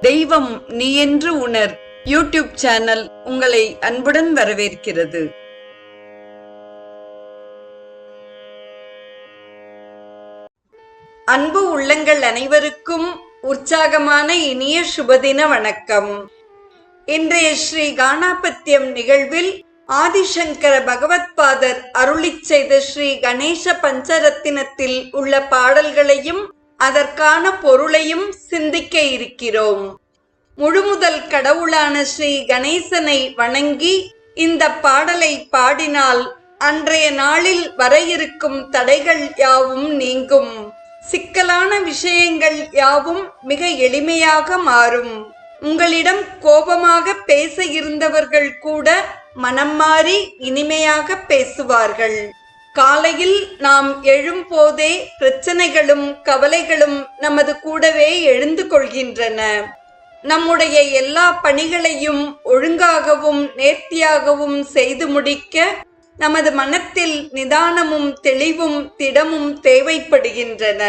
தெய்வம் நீ என்று உணர். யூடியூப் சேனல் உங்களை அன்புடன் வரவேற்கிறது. அன்பு உள்ளங்கள் அனைவருக்கும் உற்சாகமான இனிய சுபதின வணக்கம். இன்றைய ஸ்ரீ காணாபத்தியம் நிகழ்வில் ஆதிசங்கர பகவத்பாதர் அருளிச் செய்த ஸ்ரீ கணேச பஞ்சரத்தினத்தில் உள்ள பாடல்களையும் அதற்கான பொருளையும் சிந்திக்க இருக்கிறோம். முழுமுதல் கடவுளான ஸ்ரீ கணேசனை வணங்கி இந்த பாடலை பாடினால் அன்றைய நாளில் வர இருக்கும் தடைகள் யாவும் நீங்கும். சிக்கலான விஷயங்கள் யாவும் மிக எளிமையாக மாறும். உங்களிடம் கோபமாக பேச இருந்தவர்கள் கூட மனம் மாறி இனிமையாக பேசுவார்கள். காலையில் நாம் எழும்போதே பிரச்சனைகளும் கவலைகளும் நமது கூடவே எழுந்து கொள்கின்றன. நம்முடைய எல்லா பணிகளையும் ஒழுங்காகவும் நேர்த்தியாகவும் செய்து முடிக்க நமது மனத்தில் நிதானமும் தெளிவும் திடமும் தேவைப்படுகின்றன.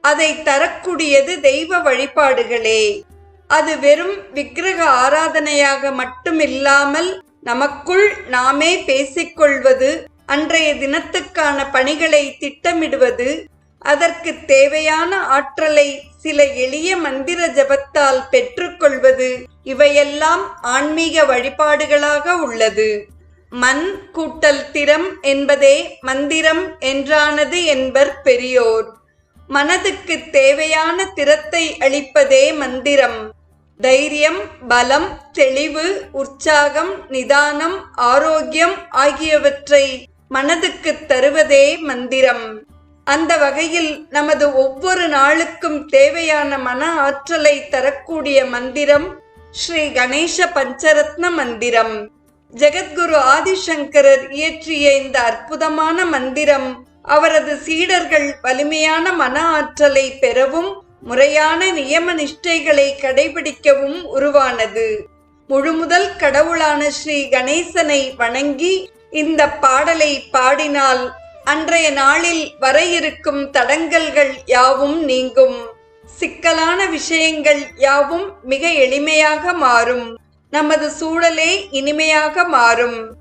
அதை தரக்கூடியது தெய்வ வழிபாடுகளே. அது வெறும் விக்கிரக ஆராதனையாக மட்டுமில்லாமல் நமக்குள் நாமே பேசிக்கொள்வது அன்றைய தினத்துக்கான பணிகளை திட்டமிடுவது அதற்கு தேவையான ஆற்றலை சில எளிய மந்திர ஜபத்தால் பெற்றுக்கொள்வது இவையெல்லாம் ஆன்மீக வழிபாடுகளாக உள்ளது. மண் கூட்டல் திறம் என்பதே மந்திரம் என்றானது என்பர் பெரியோர். மனதுக்கு தேவையான திறத்தை அளிப்பதே மந்திரம். தைரியம் பலம் தெளிவு உற்சாகம் நிதானம் ஆரோக்கியம் ஆகியவற்றை மனதுக்கு தருவதே மந்திரம். அந்த வகையில் நமது ஒவ்வொரு நாளுக்கும் தேவையான மன ஆற்றலை தரக்கூடிய மந்திரம் ஸ்ரீ கணேச பஞ்சரத்ன மந்திரம். ஜெகத்குரு ஆதிசங்கரர் இயற்றிய இந்த அற்புதமான மந்திரம் அவரது சீடர்கள் வலிமையான மன ஆற்றலை பெறவும் முறையான நியம நிஷ்டைகளை கடைபிடிக்கவும் உருவானது. முழுமுதல் கடவுளான ஸ்ரீ கணேசனை வணங்கி இந்த பாடலை பாடினால் அன்றைய நாளில் வர இருக்கும் தடங்கல்கள் யாவும் நீங்கும். சிக்கலான விஷயங்கள் யாவும் மிக எளிமையாக மாறும். நமது சூழலே இனிமையாக மாறும்.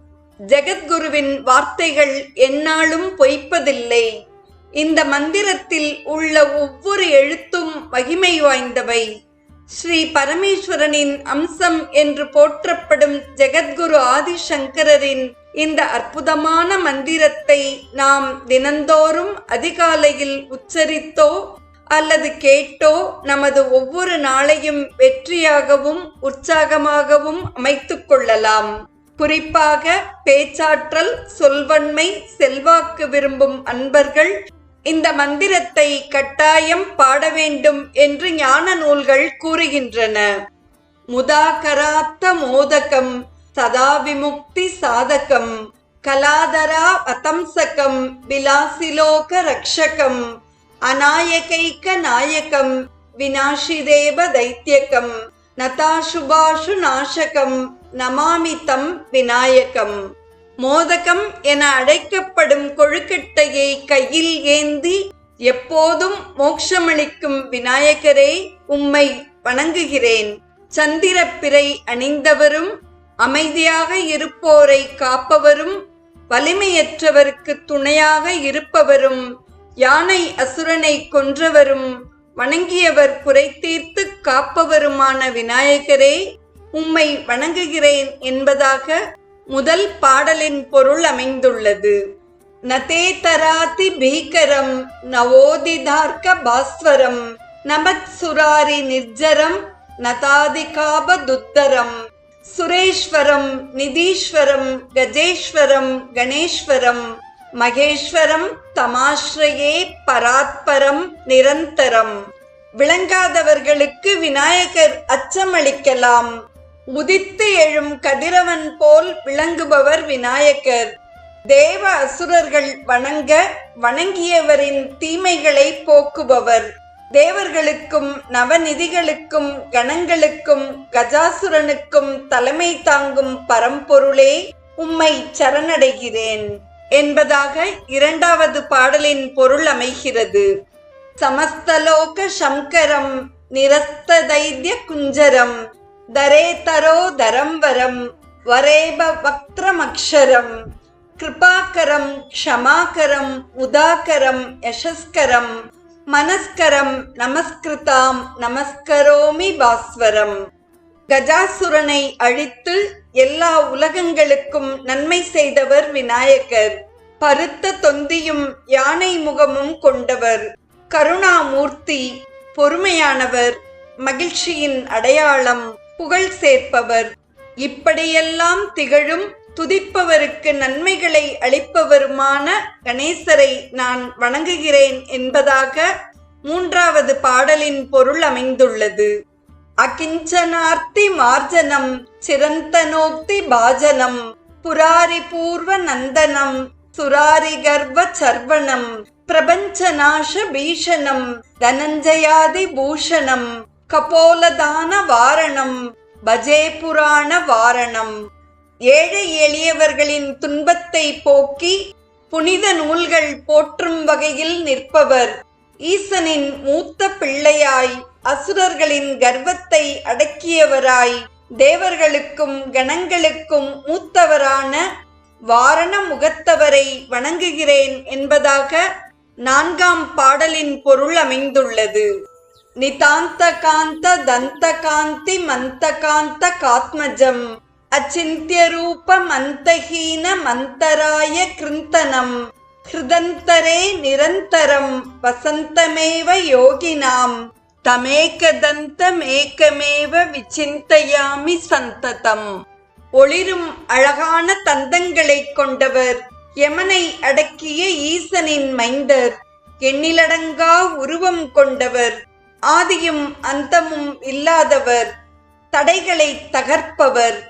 ஜெகத்குருவின் வார்த்தைகள் எந்நாளும் பொய்ப்பதில்லை. இந்த மந்திரத்தில் உள்ள ஒவ்வொரு எழுத்தும் மகிமை வாய்ந்தவை. ஸ்ரீ பரமேஸ்வரனின் அம்சம் என்று போற்றப்படும் ஜெகத்குரு ஆதிசங்கரின் இந்த அற்புதமான மந்திரத்தை நாம் தினந்தோறும் அதிகாலையில் உச்சரித்தோ அல்லது கேட்டோ நமது ஒவ்வொரு நாளையும் வெற்றியாகவும் உற்சாகமாகவும் அமைத்து கொள்ளலாம். குறிப்பாக பேச்சாற்றல் சொல்வன்மை செல்வாக்கு விரும்பும் அன்பர்கள் இந்த மந்திரத்தை கட்டாயம் பாட வேண்டும் என்று ஞான நூல்கள் கூறுகின்றன. முதாகராத்த மோதகம். சதா விமுக்தி சாதகம் கலாதரா வதம்சகம் விலாசிலோக ரக்ஷகம் அநாயகைக்க நாயகம் வினாஷிதேவ தைத்தியகம் நதாசுபாஷு நாசகம் நமாமிதம் விநாயகம். மோதகம் என அழைக்கப்படும் கொழுக்கட்டையை கையில் ஏந்தி எப்போதும் மோட்சமளிக்கும் விநாயகரே உம்மை வணங்குகிறேன். சந்திரப்பிறை அணிந்தவரும் அமைதியாக இருப்போரை காப்பவரும் வலிமையற்றவருக்கு துணையாக இருப்பவரும் யானை அசுரனை கொன்றவரும் வணங்கியவர் குறை தீர்த்து காப்பவருமான விநாயகரே உம்மை வணங்குகிறேன் என்பதாக முதல் பாடலின் பொருள் அமைந்துள்ளது. நதே தராதி பீகரம் நவோதிதார்க்க பாஸ்வரம் நமத் சுராரி நிர்ஜரம் நதாதிகாப துத்தரம். சுரேஸ்வரம் நிதீஸ்வரம் கஜேஸ்வரம் கணேஸ்வரம் மகேஸ்வரம் தமாஸ்ரயே பராத்பரம் நிரந்தரம். விளங்காதவர்களுக்கு விநாயகர் அச்சமளிக்கலாம். உதித்து எழும் கதிரவன் போல் விளங்குபவர் விநாயகர். தேவ அசுரர்கள் வணங்க வணங்கியவரின் தீமைகளை போக்குபவர். தேவர்களுக்கும் நவநிதிகளுக்கும் கணங்களுக்கும் கஜாசுரனுக்கும் தலைமை தாங்கும் பரம்பொருளே உம்மை சரணடைகிறேன் என்பதாக இரண்டாவது பாடலின் பொருள் அமைகிறது. சமஸ்தலோக சங்கரம் நிரஸ்த தைத்திய குஞ்சரம் தரே தரோ தரம் வரம் வரேப வக்ரமக்ஷரம் கிருபாகரம் க்ஷமாகரம் உதாகரம் யசஸ்கரம் மனஸ்கரம் நமஸ்கிருதாம் நமஸ்கரோமி பாஸ்வரம். கஜாசுரனை அழித்து எல்லா உலகங்களுக்கும் நன்மை செய்தவர் விநாயகர். பருத்த தொந்தியும் யானை முகமும் கொண்டவர். கருணாமூர்த்தி பொறுமையானவர் மகிழ்ச்சியின் அடையாளம் புகழ் சேர்ப்பவர். இப்படியெல்லாம் திகழும் துதிப்பவருக்கு நன்மைகளை அளிப்பவருமான கணேசரை நான் வணங்குகிறேன் என்பதாக மூன்றாவது பாடலின் பொருள் அமைந்துள்ளது. அகிஞ்சனார்த்தி மார்ஜனம் சிரந்தனோக்தி பாஜனம் புராரி பூர்வ நந்தனம் சுராரி கர்வ சர்வணம் பிரபஞ்சநாச பீஷணம் தனஞ்சயாதி பூஷணம் கபோலதான வாரணம் பஜே புராண வாரணம். ஏழை எளியவர்களின் துன்பத்தை போக்கி புனித நூல்கள் போற்றும் வகையில் நிற்பவர். ஈசனின் மூத்த பிள்ளையாய் அசுரர்களின் கர்வத்தை அடக்கியவராய் தேவர்களுக்கும் கணங்களுக்கும் மூத்தவரான வாரண முகத்தவரை வணங்குகிறேன் என்பதாக நான்காம் பாடலின் பொருள் அமைந்துள்ளது. நிதாந்த காந்த தந்த காந்தி மந்த காந்த காத்மஜம். அச்சிந்திய ரூப மந்தராய கிருந்தனம். ஹிருதந்தரே நிரந்தரம் வசந்தமேவ யோகினாம். தமேகதந்தமேகமேவ விசிந்தயாமி சந்ததம். ஒளிரும் அழகான தந்தங்களைக் கொண்டவர் யமனை அடக்கிய ஈசனின் மைந்தர் எண்ணிலடங்கா உருவம் கொண்டவர் ஆதியும் அந்தமும் இல்லாதவர் தடைகளை தகர்ப்பவர்.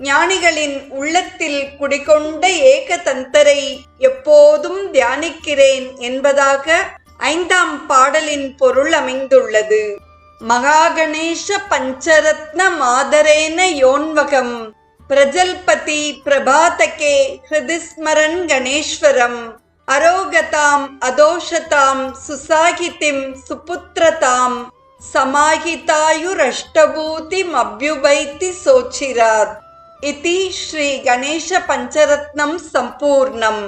ஞானிகளின் உள்ளத்தில் குடிகொண்ட ஏகதந்தரை எப்போதும் தியானிக்கிறேன் என்பதாக ஐந்தாம் பாடலின் பொருள் அமைந்துள்ளது. மகாகணேஷ பஞ்சரத்ன மாதரேன யோன்வகம் பிரஜல்பதி பிரபாதகே ஹிருதிஸ்மரன் கணேஸ்வரம் அரோகதாம் அதோஷதாம் சுசாகிதிம் சுபுத்திரதாம் சமாஹிதாயுரஷ்டபூதிம் அபியுபைத்தி சோச்சிராத். இதி ஸ்ரீ கணேச பஞ்சரத்னம் சம்பூர்ணம்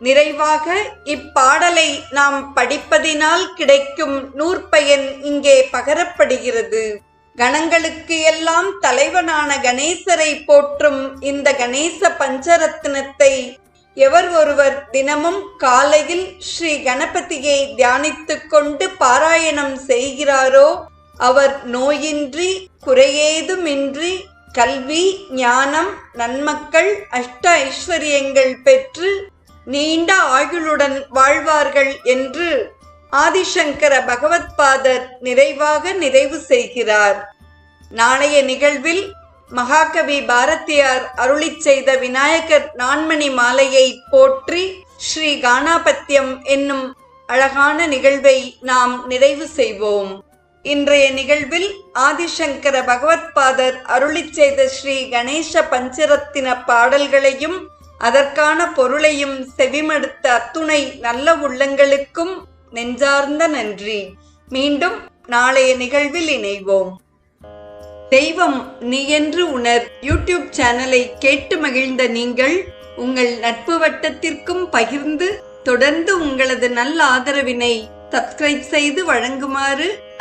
நிறைவாக இப்பாடலை நாம் படிப்பதினால் கிடைக்கும் நூற்பயன் இங்கே பகரப்படுகிறது. கணங்களுக்கு எல்லாம் தலைவனான கணேசரை போற்றும் இந்த கணேச பஞ்சரத்னத்தை எவர் ஒருவர் தினமும் காலையில் ஸ்ரீ கணபதியை தியானித்து கொண்டு பாராயணம் செய்கிறாரோ அவர் நோயின்றி குறையேதுமின்றி கல்வி ஞானம் நன்மக்கள் அஷ்ட ஐஸ்வர்யங்கள் பெற்று நீண்ட ஆயுளுடன் வாழ்வார்கள் என்று ஆதிசங்கர பகவத்பாதர் நிறைவாக நிறைவு செய்கிறார். நாளைய நிகழ்வில் மகாகவி பாரதியார் அருளிச் செய்த விநாயகர் நான்மணி மாலையை போற்றி ஸ்ரீ கானாபத்தியம் என்னும் அழகான நிகழ்வை நாம் நிறைவு செய்வோம். இன்றைய நிகழ்வில் ஆதிசங்கர பகவத்பாதர் அருளி செய்த ஸ்ரீ கணேச பஞ்சரத்தின பாடல்களையும் அதற்கான பொருளையும் செவிமடுத்த அத்துணை நல்ல உள்ளங்களுக்கும் நெஞ்சார்ந்த நன்றி. மீண்டும் நாளைய நிகழ்வில் இணைவோம். தெய்வம் நீ என்று உணர் யூடியூப் சேனலை கேட்டு மகிழ்ந்த நீங்கள் உங்கள் நட்பு வட்டத்திற்கும் பகிர்ந்து தொடர்ந்து உங்களது நல்ல ஆதரவினை சப்ஸ்கிரைப் செய்து வழங்குமாறு